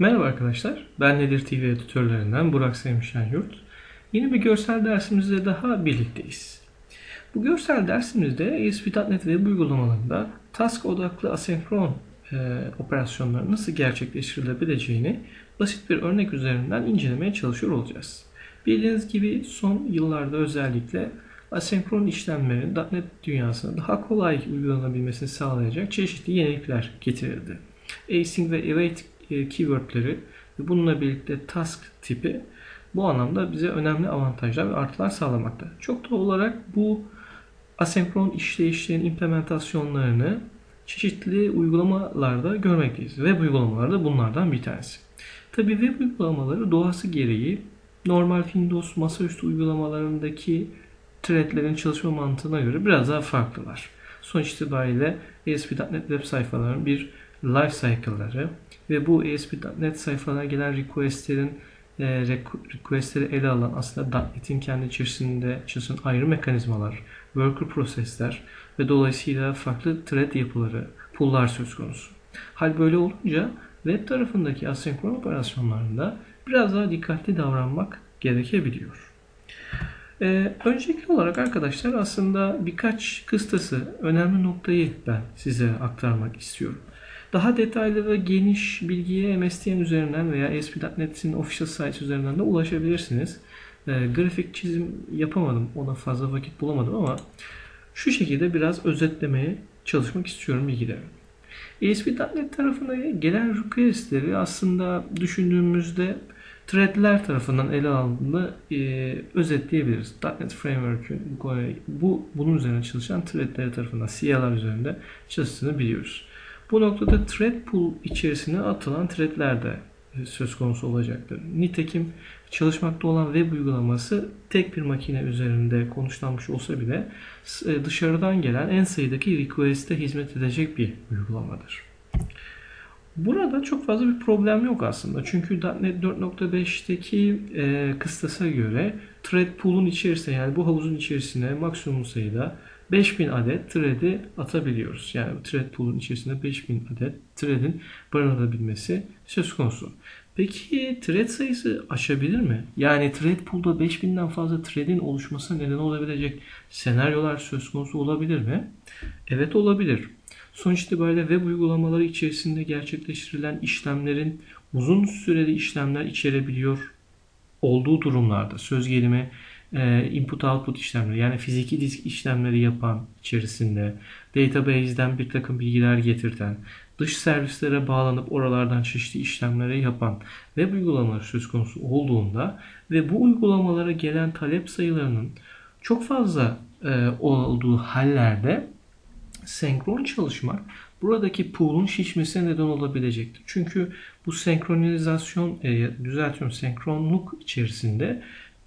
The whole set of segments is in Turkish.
Merhaba arkadaşlar, ben Nedir TV editörlerinden Burak Sevmişen Yurt. Yeni bir görsel dersimizde daha birlikteyiz. Bu görsel dersimizde ASP.NET Web uygulamalarında task odaklı asenkron e, operasyonları nasıl gerçekleştirilebileceğini basit bir örnek üzerinden incelemeye çalışıyor olacağız. Bildiğiniz gibi son yıllarda özellikle asenkron işlemlerin .NET dünyasına daha kolay uygulanabilmesini sağlayacak çeşitli yenilikler getirildi. Async ve await keywordleri ve bununla birlikte task tipi bu anlamda bize önemli avantajlar ve artılar sağlamakta. Çok doğal olarak bu asenkron işleyişlerin implementasyonlarını çeşitli uygulamalarda görmekteyiz. Web uygulamaları da bunlardan bir tanesi. Tabi web uygulamaları doğası gereği normal Windows masaüstü uygulamalarındaki threadlerin çalışma mantığına göre biraz daha farklılar. Sonuç itibariyle ASP.NET web sayfalarının bir life cycle'ları ve bu ASP.NET sayfalarına gelen requestlerin e, requestleri ele alan aslında .NET'in kendi içerisinde çalışan ayrı mekanizmalar, worker prosesler ve dolayısıyla farklı thread yapıları, pull'lar söz konusu. Hal böyle olunca web tarafındaki asenkron operasyonlarında biraz daha dikkatli davranmak gerekebiliyor. Ee, öncelikli olarak arkadaşlar aslında birkaç kıstası, önemli noktayı ben size aktarmak istiyorum. Daha detaylı ve geniş bilgiye MSTN üzerinden veya ASP.NET'in official site üzerinden de ulaşabilirsiniz. E, grafik çizim yapamadım. Ona fazla vakit bulamadım ama şu şekilde biraz özetlemeye çalışmak istiyorum bilgileri. ASP.NET tarafına gelen requestleri aslında düşündüğümüzde threadler tarafından ele alındığında e, özetleyebiliriz. .NET Framework'ün bu bunun üzerine çalışan threadler tarafından CLR üzerinde çalıştığını biliyoruz. Bu noktada thread pool içerisine atılan threadler de e, söz konusu olacaktır. Nitekim çalışmakta olan web uygulaması tek bir makine üzerinde konuşlanmış olsa bile e, dışarıdan gelen en sayıdaki request'e hizmet edecek bir uygulamadır. Burada çok fazla bir problem yok aslında. Çünkü .NET 4.5'teki e, kıstasa göre thread pool'un içerisine yani bu havuzun içerisine maksimum sayıda 5000 adet thread'i atabiliyoruz. Yani thread pool'un içerisinde 5000 adet thread'in barındırabilmesi söz konusu. Peki thread sayısı aşabilir mi? Yani thread pool'da 5000'den fazla thread'in oluşmasına neden olabilecek senaryolar söz konusu olabilir mi? Evet olabilir. Sonuç itibariyle web uygulamaları içerisinde gerçekleştirilen işlemlerin uzun süreli işlemler içerebiliyor olduğu durumlarda söz gelimi input output işlemleri yani fiziki disk işlemleri yapan içerisinde database'den bir takım bilgiler getirten dış servislere bağlanıp oralardan çeşitli işlemleri yapan web uygulamaları söz konusu olduğunda ve bu uygulamalara gelen talep sayılarının çok fazla e, olduğu hallerde senkron çalışmak buradaki pool'un şişmesine neden olabilecektir. Çünkü bu senkronizasyon, e, düzeltiyorum senkronluk içerisinde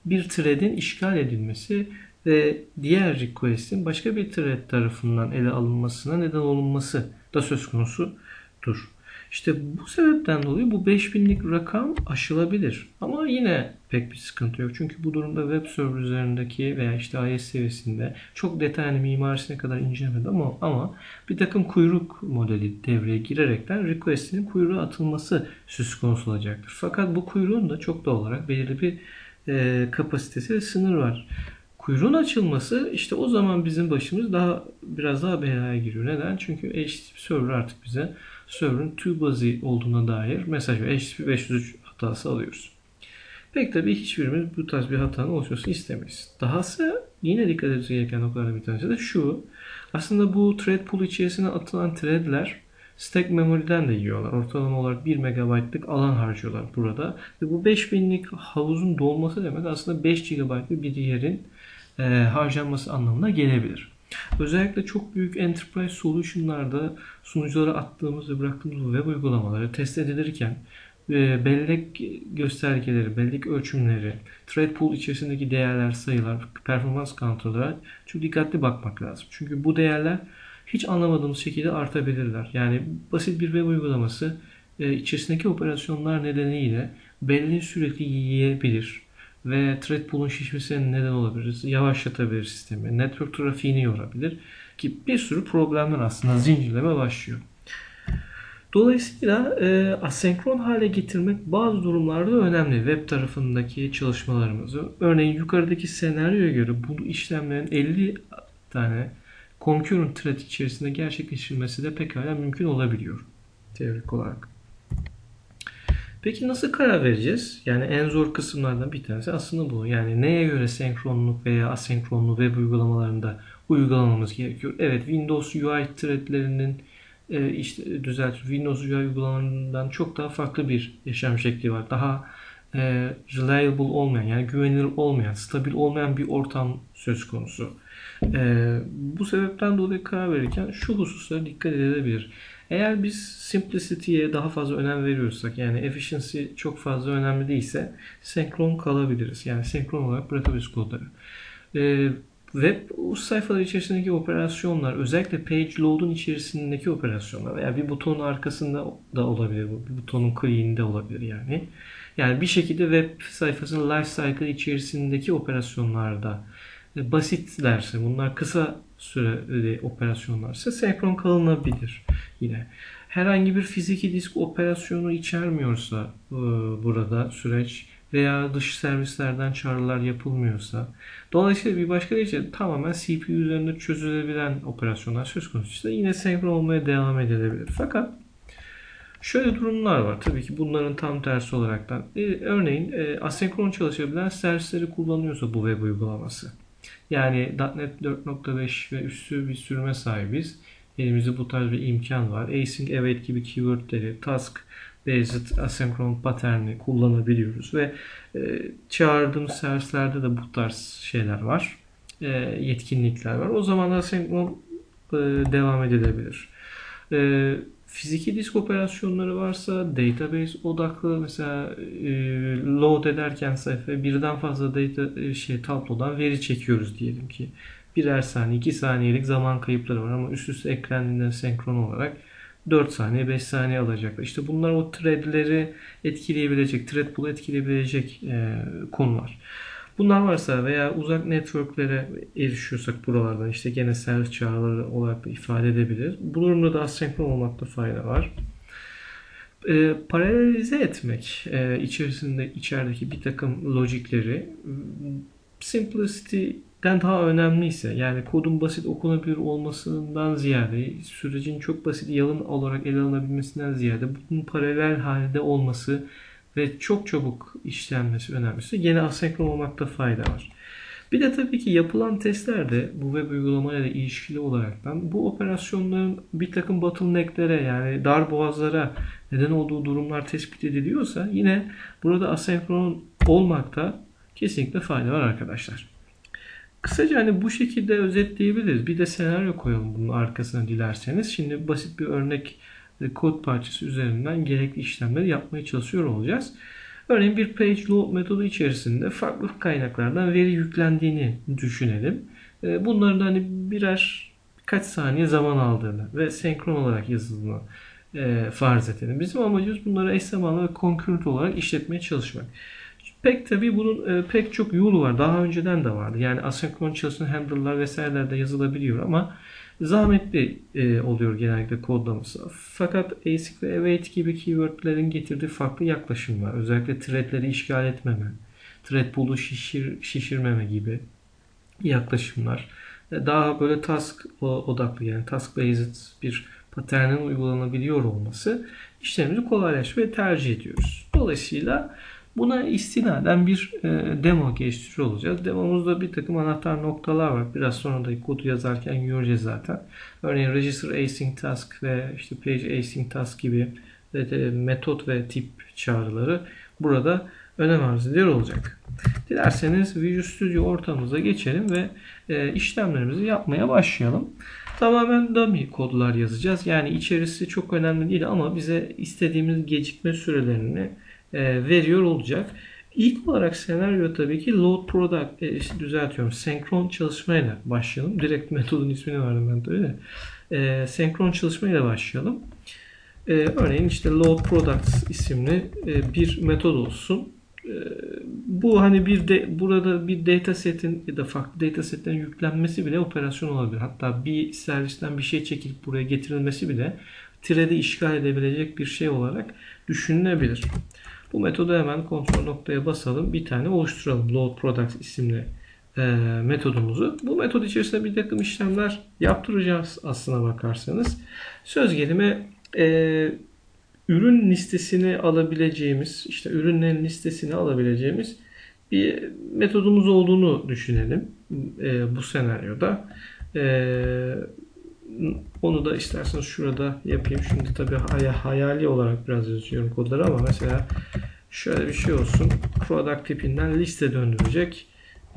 bir thread'in işgal edilmesi ve diğer request'in başka bir thread tarafından ele alınmasına neden olunması da söz konusudur. İşte bu sebepten dolayı bu 5000'lik rakam aşılabilir. Ama yine pek bir sıkıntı yok. Çünkü bu durumda web server üzerindeki veya işte IS seviyesinde çok detaylı mimarisine kadar incelemedi ama, ama bir takım kuyruk modeli devreye girerekten request'inin kuyruğa atılması söz konusu olacaktır. Fakat bu kuyruğun da çok doğal olarak belirli bir e, kapasitesi sınır var. Kuyruğun açılması işte o zaman bizim başımız daha biraz daha belaya giriyor. Neden? Çünkü HTTP server artık bize server'ın too busy olduğuna dair mesaj ve HTTP 503 hatası alıyoruz. Pek tabii hiçbirimiz bu tarz bir hatanın oluşmasını istemeyiz. Dahası yine dikkat etmesi gereken noktalardan bir tanesi de şu. Aslında bu thread pool içerisine atılan threadler Stack memory'den de yiyorlar. Ortalama olarak 1 MB'lık alan harcıyorlar burada. Ve bu 5000'lik havuzun dolması demek aslında 5 GB'lık bir yerin e, harcanması anlamına gelebilir. Özellikle çok büyük enterprise solution'larda sunuculara attığımız ve bıraktığımız web uygulamaları test edilirken e, bellek göstergeleri, bellek ölçümleri, thread pool içerisindeki değerler, sayılar, performans kontrolleri çok dikkatli bakmak lazım. Çünkü bu değerler hiç anlamadığımız şekilde artabilirler. Yani basit bir web uygulaması e, içerisindeki operasyonlar nedeniyle belli sürekli yiyebilir ve thread pool'un şişmesine neden olabilir. Yavaşlatabilir sistemi. Network trafiğini yorabilir. Ki bir sürü problemler aslında zincirleme başlıyor. Dolayısıyla e, asenkron hale getirmek bazı durumlarda önemli web tarafındaki çalışmalarımızı. Örneğin yukarıdaki senaryoya göre bu işlemlerin 50 tane concurrent thread içerisinde gerçekleştirilmesi de pekala mümkün olabiliyor teorik olarak. Peki nasıl karar vereceğiz? Yani en zor kısımlardan bir tanesi aslında bu. Yani neye göre senkronluk veya asenkronluk web uygulamalarında uygulamamız gerekiyor? Evet Windows UI threadlerinin e, işte düzelt Windows UI uygulamalarından çok daha farklı bir yaşam şekli var. Daha e, reliable olmayan yani güvenilir olmayan, stabil olmayan bir ortam söz konusu. E, bu sebepten dolayı karar verirken şu hususlara dikkat edilebilir. Eğer biz simplicity'ye daha fazla önem veriyorsak yani efficiency çok fazla önemli değilse senkron kalabiliriz. Yani senkron olarak bırakabiliriz kodları. Ee, web sayfalar içerisindeki operasyonlar özellikle page load'un içerisindeki operasyonlar veya bir butonun arkasında da olabilir bu. Bir butonun click'inde olabilir yani. Yani bir şekilde web sayfasının life cycle içerisindeki operasyonlarda basitlerse bunlar kısa süreli operasyonlarsa senkron kalınabilir yine. Herhangi bir fiziki disk operasyonu içermiyorsa e, burada süreç veya dış servislerden çağrılar yapılmıyorsa dolayısıyla bir başka deyişle tamamen CPU üzerinde çözülebilen operasyonlar söz konusu yine senkron olmaya devam edilebilir. Fakat Şöyle durumlar var. Tabii ki bunların tam tersi olaraktan. E, örneğin e, asenkron çalışabilen servisleri kullanıyorsa bu web uygulaması. Yani .NET 4.5 ve üstü bir sürüme sahibiz. Elimizde bu tarz bir imkan var. Async await gibi keywordleri, task based asenkron patterni kullanabiliyoruz ve e, çağırdığımız servislerde de bu tarz şeyler var. E, yetkinlikler var. O zaman asenkron e, devam edilebilir. E, fiziki disk operasyonları varsa database odaklı mesela e, load ederken sayfa birden fazla data e, şey tablodan veri çekiyoruz diyelim ki. Birer saniye, 2 saniyelik zaman kayıpları var ama üst üste ekranından senkron olarak 4 saniye, 5 saniye alacaklar. İşte bunlar o threadleri etkileyebilecek, thread pool'u etkileyebilecek e, konular. Bunlar varsa veya uzak networklere erişiyorsak buralardan işte gene servis çağrıları olarak da ifade edebilir. Bu durumda da asenkron olmakta fayda var. E, paralelize etmek e, içerisinde içerideki bir takım logikleri simplicity'den daha önemliyse yani kodun basit okunabilir olmasından ziyade sürecin çok basit yalın olarak ele alınabilmesinden ziyade bunun paralel halde olması ve çok çabuk işlenmesi önemlisi. Gene asenkron olmakta fayda var. Bir de tabii ki yapılan testlerde bu web uygulamayla ilişkili olaraktan bu operasyonların bir takım bottlenecklere yani dar boğazlara neden olduğu durumlar tespit ediliyorsa yine burada asenkron olmakta kesinlikle fayda var arkadaşlar. Kısaca hani bu şekilde özetleyebiliriz. Bir de senaryo koyalım bunun arkasına dilerseniz. Şimdi basit bir örnek kod parçası üzerinden gerekli işlemleri yapmaya çalışıyor olacağız. Örneğin bir page load metodu içerisinde farklı kaynaklardan veri yüklendiğini düşünelim. Ee, bunların hani birer kaç saniye zaman aldığını ve senkron olarak yazıldığını e, farz edelim. Bizim amacımız bunları eş zamanlı ve concurrent olarak işletmeye çalışmak. Pek tabi bunun e, pek çok yolu var. Daha önceden de vardı. Yani asenkron çalışan handle'lar vesairelerde yazılabiliyor ama zahmetli e, oluyor genellikle kodlaması. Fakat async ve await gibi keywordlerin getirdiği farklı yaklaşım var. Özellikle threadleri işgal etmeme, thread pool'u şişir, şişirmeme gibi yaklaşımlar. E, daha böyle task odaklı yani task based bir paternin uygulanabiliyor olması işlerimizi kolaylaştırıyor ve tercih ediyoruz. Dolayısıyla Buna istinaden bir e, demo geliştiriyor olacağız. Demomuzda bir takım anahtar noktalar var. Biraz sonra da kodu yazarken göreceğiz zaten. Örneğin register async task ve işte page async task gibi ve metot ve tip çağrıları burada önem arz ediyor olacak. Dilerseniz Visual Studio ortamımıza geçelim ve e, işlemlerimizi yapmaya başlayalım. Tamamen dummy kodlar yazacağız. Yani içerisi çok önemli değil ama bize istediğimiz gecikme sürelerini e, veriyor olacak. İlk olarak senaryo tabii ki load product e, işte düzeltiyorum. Senkron çalışmayla başlayalım. Direkt metodun ismini verdim ben tabii de. E, senkron çalışmayla başlayalım. E, örneğin işte load products isimli e, bir metod olsun. E, bu hani bir de burada bir data setin ya da farklı data setlerin yüklenmesi bile operasyon olabilir. Hatta bir servisten bir şey çekilip buraya getirilmesi bile thread'i işgal edebilecek bir şey olarak düşünülebilir. Bu metodu hemen kontrol noktaya basalım. Bir tane oluşturalım. Load product isimli e, metodumuzu. Bu metod içerisinde bir takım işlemler yaptıracağız aslına bakarsanız. Söz gelimi e, ürün listesini alabileceğimiz, işte ürünlerin listesini alabileceğimiz bir metodumuz olduğunu düşünelim e, bu senaryoda. E, onu da isterseniz şurada yapayım. Şimdi tabii hay hayali olarak biraz yazıyorum kodları ama mesela şöyle bir şey olsun. Product tipinden liste döndürecek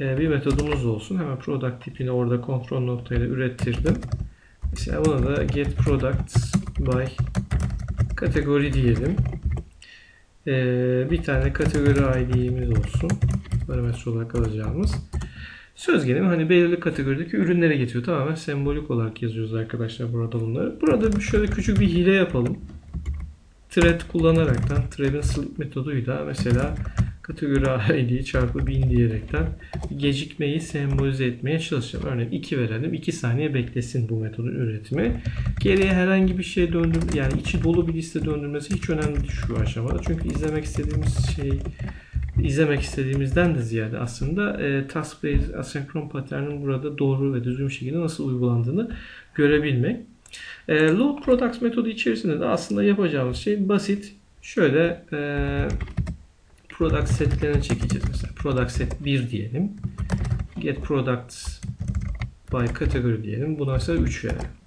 e, bir metodumuz olsun. Hemen product tipini orada kontrol noktayla ürettirdim. Mesela buna da get products by kategori diyelim. Ee, bir tane kategori ID'miz olsun. Parametre olarak alacağımız. Söz gelimi hani belirli kategorideki ürünlere getiriyor. Tamamen sembolik olarak yazıyoruz arkadaşlar burada bunları. Burada şöyle küçük bir hile yapalım. Thread kullanaraktan thread'in slip metoduyla mesela kategori ID çarpı 1000 diyerekten gecikmeyi sembolize etmeye çalışacağım. Örneğin 2 verelim. 2 saniye beklesin bu metodun üretimi. Geriye herhangi bir şey döndür yani içi dolu bir liste döndürmesi hiç önemli değil şu aşamada. Çünkü izlemek istediğimiz şey izlemek istediğimizden de ziyade aslında e, task based asenkron patternin burada doğru ve düzgün şekilde nasıl uygulandığını görebilmek. E, load products metodu içerisinde de aslında yapacağımız şey basit. Şöyle e, product setlerini çekeceğiz. Mesela product set 1 diyelim. Get products by category diyelim. Buna ise 3 verelim.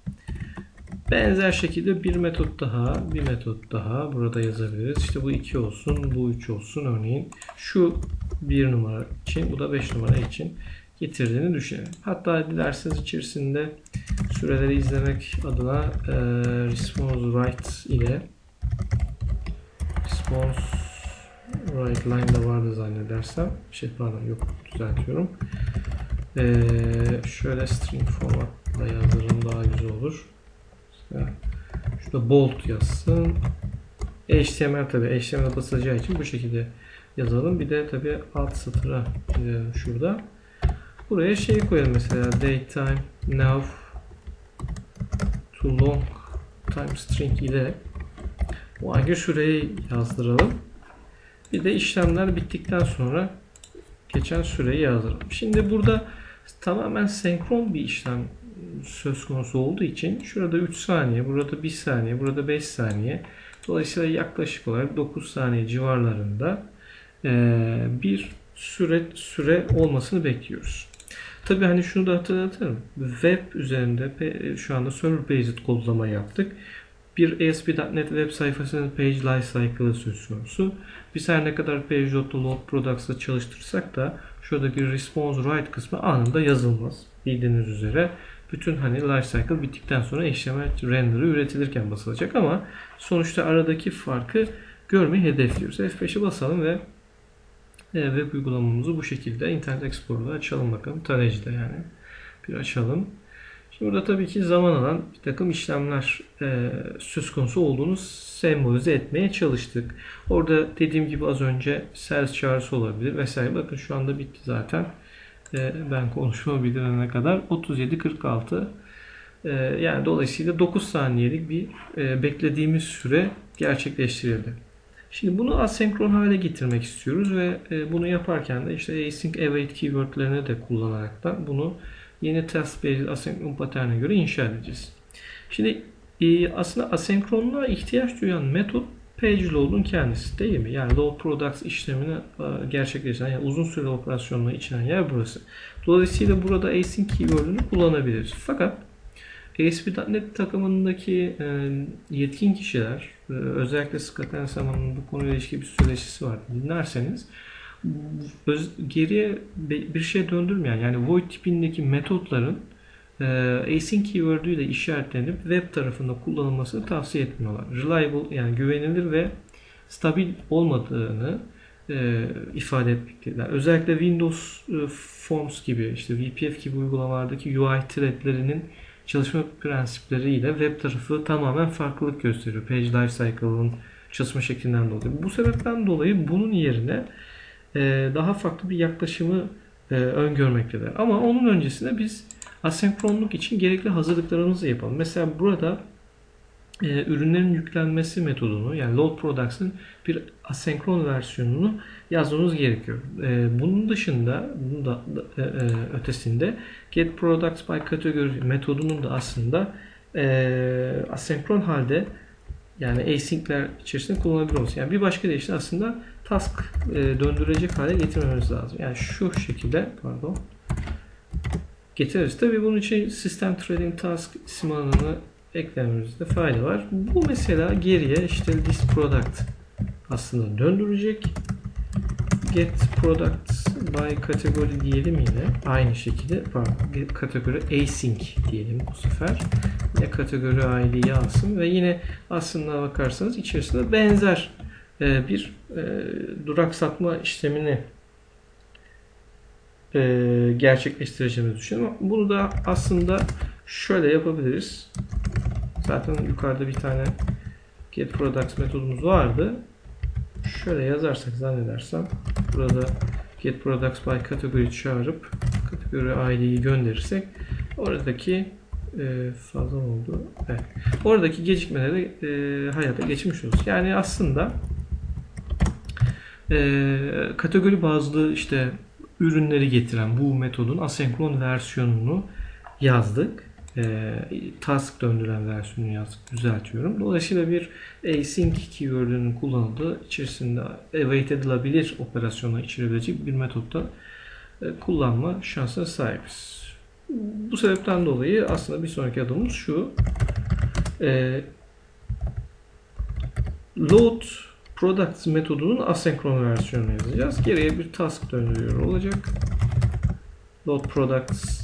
Benzer şekilde bir metot daha, bir metot daha burada yazabiliriz. İşte bu 2 olsun, bu 3 olsun örneğin. Şu 1 numara için, bu da 5 numara için getirdiğini düşünelim. Hatta dilerseniz içerisinde süreleri izlemek adına e, response write ile response write line de vardı zannedersem. Şey pardon yok düzeltiyorum. E, şöyle string formatla yazdırırım daha güzel olur. Şurada bold yazsın. HTML tabi HTML basacağı için bu şekilde yazalım. Bir de tabi alt satıra şurada. Buraya şey koyalım mesela daytime now to long time string ile o hangi süreyi yazdıralım. Bir de işlemler bittikten sonra geçen süreyi yazdıralım. Şimdi burada tamamen senkron bir işlem söz konusu olduğu için şurada 3 saniye, burada 1 saniye, burada 5 saniye. Dolayısıyla yaklaşık olarak 9 saniye civarlarında bir süre süre olmasını bekliyoruz. Tabi hani şunu da hatırlatırım. Web üzerinde şu anda server based kodlama yaptık. Bir ASP.NET web sayfasının page lifecycle'ı söz konusu. Biz her ne kadar page.load products'la çalıştırsak da şuradaki response write kısmı anında yazılmaz. Bildiğiniz üzere bütün hani lifecycle bittikten sonra HTML render'ı üretilirken basılacak ama sonuçta aradaki farkı görmeyi hedefliyoruz. F5'e basalım ve e, web uygulamamızı bu şekilde Internet Explorer'da açalım bakalım. Tarayıcıda yani. Bir açalım. Şimdi burada tabii ki zaman alan bir takım işlemler e, söz konusu olduğunu sembolize etmeye çalıştık. Orada dediğim gibi az önce service çağrısı olabilir vesaire. Bakın şu anda bitti zaten. E, ben konuşmamı bitirene kadar 37.46 e, yani dolayısıyla 9 saniyelik bir e, beklediğimiz süre gerçekleştirildi. Şimdi bunu asenkron hale getirmek istiyoruz ve e, bunu yaparken de işte async await keywordlerini de kullanarak da bunu yeni task based asenkron paterne göre inşa edeceğiz. Şimdi e, aslında asenkronluğa ihtiyaç duyan metot page kendisi değil mi? Yani load products işlemini e, gerçekleştiren yani uzun süreli operasyonla içeren yer burası. Dolayısıyla burada async keyword'ünü kullanabiliriz. Fakat ASP.NET takımındaki e, yetkin kişiler, e, özellikle Scott Anselm'ın bu konuyla ilişkin bir söyleşisi var. Dinlerseniz geriye bir şey döndürmeyen yani void tipindeki metotların async keyword ile işaretlenip web tarafında kullanılmasını tavsiye etmiyorlar. Reliable yani güvenilir ve stabil olmadığını e, ifade etmektedirler. Özellikle Windows e, Forms gibi işte VPF gibi uygulamalardaki UI threadlerinin çalışma prensipleriyle web tarafı tamamen farklılık gösteriyor. Page Lifecycle'ın çalışma şeklinden dolayı. Bu sebepten dolayı bunun yerine e, daha farklı bir yaklaşımı e, öngörmektedir. Ama onun öncesinde biz asenkronluk için gerekli hazırlıklarımızı yapalım. Mesela burada e, ürünlerin yüklenmesi metodunu yani load products'ın bir asenkron versiyonunu yazmamız gerekiyor. E, bunun dışında bunun da e, e, ötesinde get products by category metodunun da aslında e, asenkron halde yani async'ler içerisinde kullanılabilir olsun. Yani bir başka deyişle aslında task e, döndürecek hale getirmemiz lazım. Yani şu şekilde pardon getiririz. Tabi bunun için System Trading Task isim alanını eklememizde fayda var. Bu mesela geriye işte this product aslında döndürecek. Get product by category diyelim yine. Aynı şekilde pardon, kategori async diyelim bu sefer. Yine kategori ID'yi alsın ve yine aslında bakarsanız içerisinde benzer e, bir e, duraksatma işlemini e, gerçekleştireceğimizi düşünüyorum. Bunu da aslında şöyle yapabiliriz. Zaten yukarıda bir tane get products metodumuz vardı. Şöyle yazarsak zannedersem burada get products by category çağırıp kategori ID'yi gönderirsek oradaki e, fazla oldu. Evet. Oradaki gecikmeleri e, hayata geçmiş oluruz. Yani aslında e, kategori bazlı işte ürünleri getiren bu metodun asenkron versiyonunu yazdık. E, task döndüren versiyonunu yazdık. Düzeltiyorum. Dolayısıyla bir async keyword'ünün kullanıldığı içerisinde await edilebilir operasyona içerebilecek bir metotta e, kullanma şansına sahibiz. Bu sebepten dolayı aslında bir sonraki adımımız şu. E, load products metodunun asenkron versiyonunu yazacağız. Geriye bir task döndürüyor olacak. Load products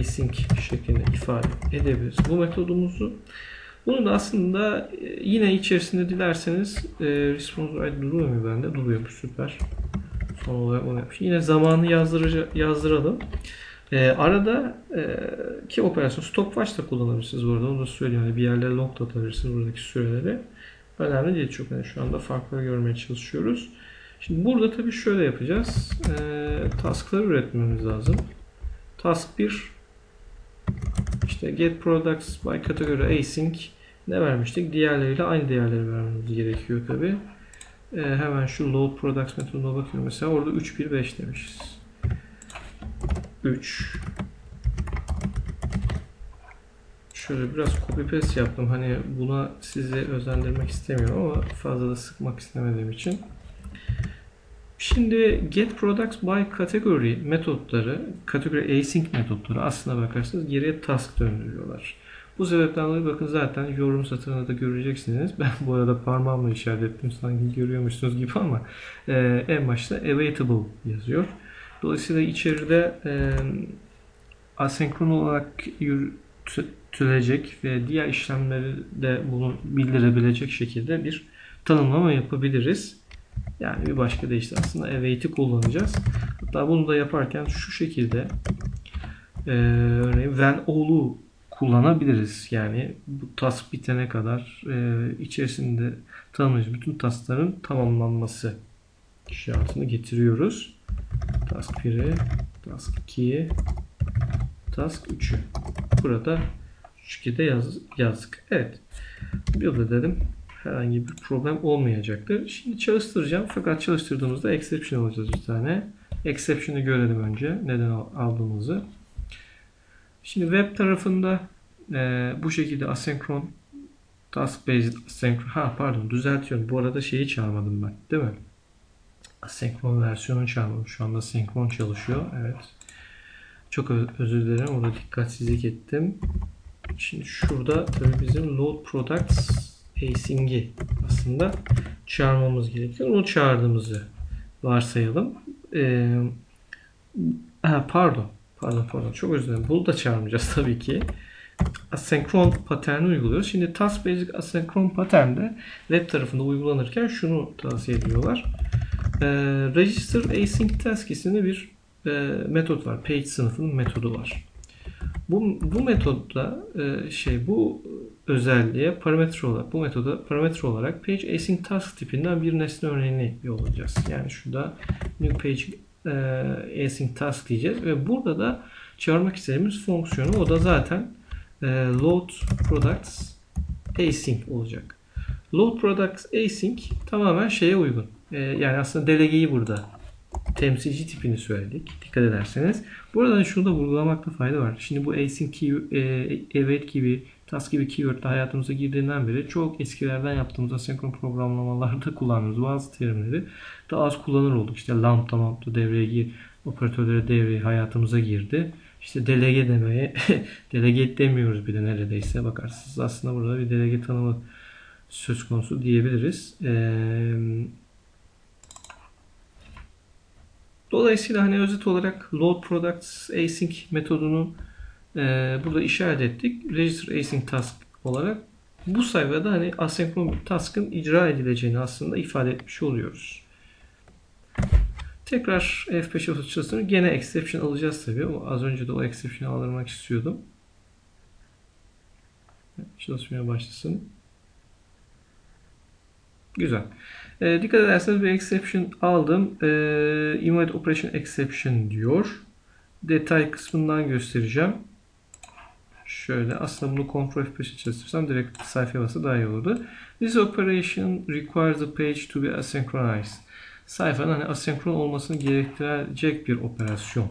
async şeklinde ifade edebiliriz bu metodumuzu. Bunu da aslında e, yine içerisinde dilerseniz e, response duruyor mu bende? Duruyormuş süper. Son olarak onu yapmış. Yine zamanı yazdıralım. E, arada e, ki operasyon stopwatch da kullanabilirsiniz bu arada. Onu da söyleyeyim. Yani bir yerlere log da atabilirsiniz buradaki süreleri. Önemli değil çok. Yani şu anda farkları görmeye çalışıyoruz. Şimdi burada tabii şöyle yapacağız. E, task'ları üretmemiz lazım. Task 1 işte get products by category async ne vermiştik? Diğerleriyle aynı değerleri vermemiz gerekiyor tabi. Ee, hemen şu load products metoduna bakıyorum. Mesela orada 3, 1, 5 demişiz. 3 Şöyle biraz copy paste yaptım. Hani buna sizi özendirmek istemiyorum ama fazla da sıkmak istemediğim için. Şimdi get products by category metotları, category async metotları aslına bakarsanız geriye task döndürüyorlar. Bu sebepten dolayı bakın zaten yorum satırında da göreceksiniz. Ben bu arada parmağımla işaret ettim sanki görüyormuşsunuz gibi ama e, en başta awaitable yazıyor. Dolayısıyla içeride e, asenkron olarak yürütülecek ve diğer işlemleri de bunu bildirebilecek şekilde bir tanımlama yapabiliriz. Yani bir başka deyişle aslında await'i kullanacağız. Hatta bunu da yaparken şu şekilde e, örneğin when all'u kullanabiliriz. Yani bu task bitene kadar e, içerisinde tanımlayıcı bütün taskların tamamlanması şartını getiriyoruz. Task 1'i, task 2'yi, task 3'ü. Burada şekilde yaz, yazdık. Evet. Bir dedim herhangi bir problem olmayacaktır. Şimdi çalıştıracağım fakat çalıştırdığımızda exception alacağız bir tane. Exception'ı görelim önce neden aldığımızı. Şimdi web tarafında e, bu şekilde asenkron task based asenkron ha pardon düzeltiyorum. Bu arada şeyi çağırmadım ben değil mi? Asenkron versiyonu çağırmadım. Şu anda senkron çalışıyor. Evet. Çok özür dilerim. Orada dikkatsizlik ettim. Şimdi şurada tabii bizim load products pacing'i aslında çağırmamız gerekiyor. Onu çağırdığımızı varsayalım. Ee, pardon. Pardon pardon. Çok özür dilerim. Bunu da çağırmayacağız tabii ki. Asenkron paterni uyguluyoruz. Şimdi task basic asenkron paternde web tarafında uygulanırken şunu tavsiye ediyorlar. Ee, register async task isimli bir e, metot var. Page sınıfının metodu var. Bu, bu metodda e, şey bu özelliğe parametre olarak bu metoda parametre olarak page async task tipinden bir nesne örneğini ekliyor. Yani şurada new page e, async task diyeceğiz ve burada da çağırmak istediğimiz fonksiyonu o da zaten e, load products async olacak. Load products async tamamen şeye uygun. Ee, yani aslında delegeyi burada temsilci tipini söyledik. Dikkat ederseniz. Burada da vurgulamakta fayda var. Şimdi bu async key, e, evet gibi, task gibi keyword hayatımıza girdiğinden beri çok eskilerden yaptığımız asenkron programlamalarda kullandığımız bazı terimleri daha az kullanır olduk. İşte lambda lambda devreye gir, operatörlere devreye hayatımıza girdi. İşte delege demeye, delege demiyoruz bile neredeyse. Bakarsınız aslında burada bir delege tanımı söz konusu diyebiliriz. Eee Dolayısıyla hani özet olarak load products async metodunu e, burada işaret ettik. Register async task olarak bu sayfada hani asenkron bir task'ın icra edileceğini aslında ifade etmiş oluyoruz. Tekrar F5 çalıştırırsanız gene exception alacağız tabii. O, az önce de o exception'ı alırmak istiyordum. Çalışmaya başlasın. Güzel. E, dikkat ederseniz bir exception aldım. E, invalid operation exception diyor. Detay kısmından göstereceğim. Şöyle aslında bunu Ctrl F5'e çalıştırsam direkt sayfaya basa daha iyi olurdu. This operation requires the page to be asynchronized. Sayfanın hani asenkron olmasını gerektirecek bir operasyon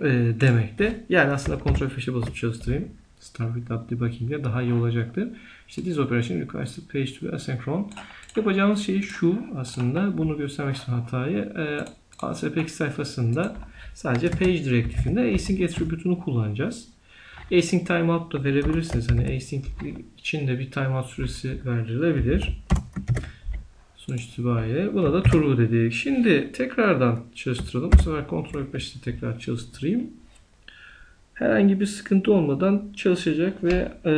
e, demekte. Yani aslında Ctrl F5'e basıp çalıştırayım. Start without debugging ile daha iyi olacaktır. İşte this operation requires the page to be asynchron. Yapacağımız şey şu aslında. Bunu göstermek için hatayı. E, ASPX sayfasında sadece page direktifinde async attribute'unu kullanacağız. Async timeout da verebilirsiniz. Hani async için de bir timeout süresi verdirilebilir. Sonuç itibariyle buna da true dedik. Şimdi tekrardan çalıştıralım. Bu sefer Ctrl F5'te tekrar çalıştırayım. Herhangi bir sıkıntı olmadan çalışacak ve e,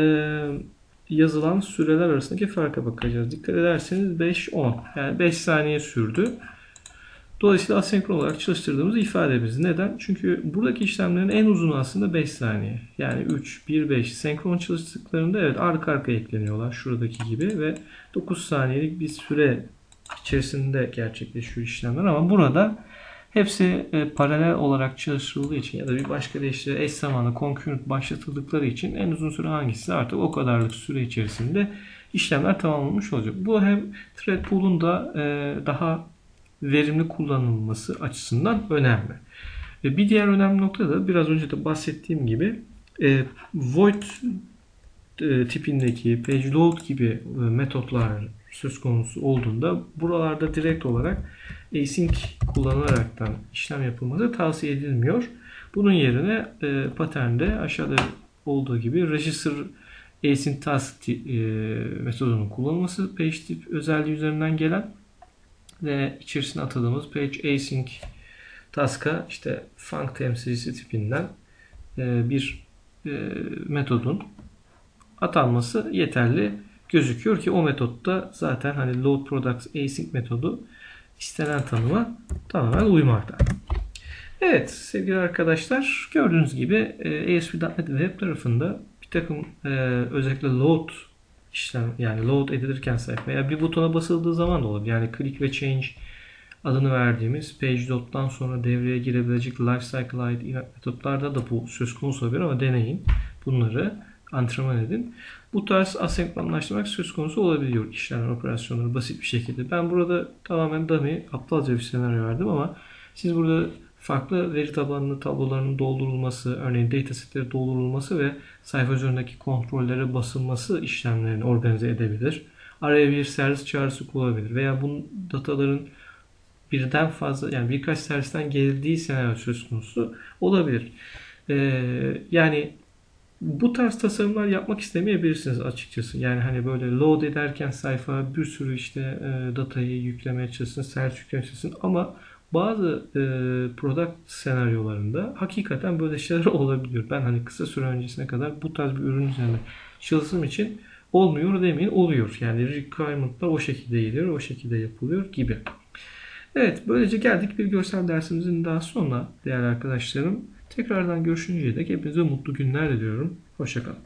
yazılan süreler arasındaki farka bakacağız. Dikkat ederseniz 5-10 yani 5 saniye sürdü. Dolayısıyla asenkron olarak çalıştırdığımız ifademiz. Neden? Çünkü buradaki işlemlerin en uzunu aslında 5 saniye. Yani 3, 1, 5. Senkron çalıştıklarında evet arka arka ekleniyorlar şuradaki gibi ve 9 saniyelik bir süre içerisinde gerçekleşiyor işlemler ama burada hepsi e, paralel olarak çalıştırıldığı için ya da bir başka deyişle eş zamanlı concurrent başlatıldıkları için en uzun süre hangisi artık o kadarlık süre içerisinde işlemler tamamlanmış olacak. Bu hem thread pool'un da e, daha verimli kullanılması açısından önemli. Ve bir diğer önemli nokta da biraz önce de bahsettiğim gibi e, void e, tipindeki page load gibi e, metotlar söz konusu olduğunda buralarda direkt olarak async kullanılaraktan işlem yapılması tavsiye edilmiyor. Bunun yerine e, paternde aşağıda olduğu gibi register async task e, metodunun kullanılması page tip özelliği üzerinden gelen ve içerisine atadığımız page async task'a işte func temsilcisi tipinden e, bir e, metodun atanması yeterli gözüküyor ki o metotta zaten hani load products async metodu istenen tanıma tamamen uymakta. Evet sevgili arkadaşlar gördüğünüz gibi e, ASP.NET Web tarafında bir takım e, özellikle load işlem yani load edilirken sayfaya bir butona basıldığı zaman da olur. Yani click ve change adını verdiğimiz page dot'tan sonra devreye girebilecek lifecycle ID metotlarda da bu söz konusu olabilir ama deneyin bunları antrenman edin. Bu tarz asenkronlaştırmak söz konusu olabiliyor işlenen operasyonları basit bir şekilde. Ben burada tamamen dummy, aptalca bir senaryo verdim ama siz burada farklı veri tabanlı tablolarının doldurulması, örneğin datasetleri doldurulması ve sayfa üzerindeki kontrollere basılması işlemlerini organize edebilir. Araya bir servis çağrısı kullanabilir veya bu dataların birden fazla yani birkaç servisten geldiği senaryo söz konusu olabilir. Ee, yani bu tarz tasarımlar yapmak istemeyebilirsiniz açıkçası. Yani hani böyle load ederken sayfa bir sürü işte e, datayı yüklemeye çalışsın, servis yüklemeye çalışsın ama bazı e, product senaryolarında hakikaten böyle şeyler olabiliyor. Ben hani kısa süre öncesine kadar bu tarz bir ürün üzerinde çalıştığım için olmuyor demeyin oluyor. Yani requirement'lar o şekilde geliyor, o şekilde yapılıyor gibi. Evet böylece geldik bir görsel dersimizin daha sonuna değerli arkadaşlarım. Tekrardan görüşünceye dek hepinize mutlu günler diliyorum. Hoşçakalın.